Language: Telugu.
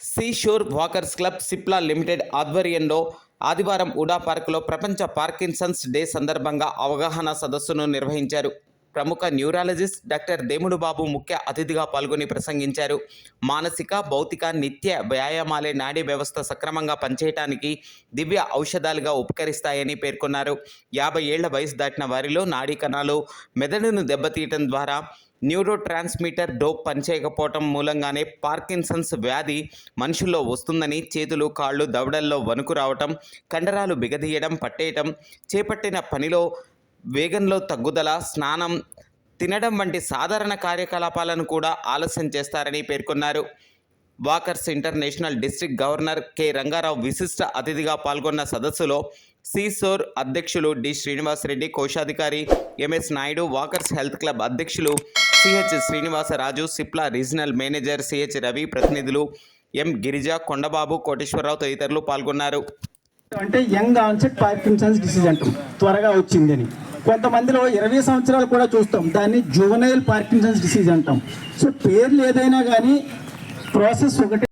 Seashore walkers club Cipla limited ఆధ్వర్యంలో ఆదివారం ఉడా పార్కులో ప్రపంచ పార్కిన్సన్స్ డే సందర్భంగా అవగాహన సదస్సును నిర్వహించారు. ప్రముఖ న్యూరాలజిస్ట్ డాక్టర్ దేముడు బాబు ముఖ్య అతిథిగా పాల్గొని ప్రసంగించారు. మానసిక భౌతిక నిత్య వ్యాయామాలే నాడీ వ్యవస్థ సక్రమంగా పనిచేయటానికి దివ్య ఔషధాలుగా ఉపకరిస్తాయని పేర్కొన్నారు. యాభై ఏళ్ళ వయసు దాటిన వారిలో నాడీ కణాలు మెదడును దెబ్బతీయటం ద్వారా న్యూరో ట్రాన్స్మిటర్ డోప్ పనిచేయకపోవటం మూలంగానే పార్కిన్సన్స్ వ్యాధి మనుషుల్లో వస్తుందని చేతులు కాళ్ళు దవడల్లో వణుకు రావటం కండరాలు బిగదీయడం పట్టేయటం చేపట్టిన పనిలో వేగంలో తగ్గుదల స్నానం తినడం వంటి సాధారణ కార్యకలాపాలను కూడా ఆలస్యం చేస్తారని పేర్కొన్నారు. Walkers international district governor K. Rangarao విశిష్ట అతిథిగా పాల్గొన్న సదస్సులో సీసోర్ అధ్యక్షులు డి. శ్రీనివాసరెడ్డి కోశాధికారి MS Naidu walkers health club అధ్యక్షులు CH Srinivasaraju Cipla regional manager CH Ravi ప్రతినిధులు ఎం గిరిజ కొండబాబు కోటేశ్వరరావు తదితరులు పాల్గొన్నారు. అంటే యంగ్ ఆన్సెట్ పార్కిన్సన్స్ డిసీజ్ అంటాం త్వరగా వచ్చిందని కొంతమందిలో ఇరవై సంవత్సరాలు కూడా చూస్తాం దాన్ని జువనైల్ పార్కిన్సన్స్ డిసీజ్ అంటాం. సో పేర్లు ఏదైనా కానీ ప్రాసెస్ ఒకటే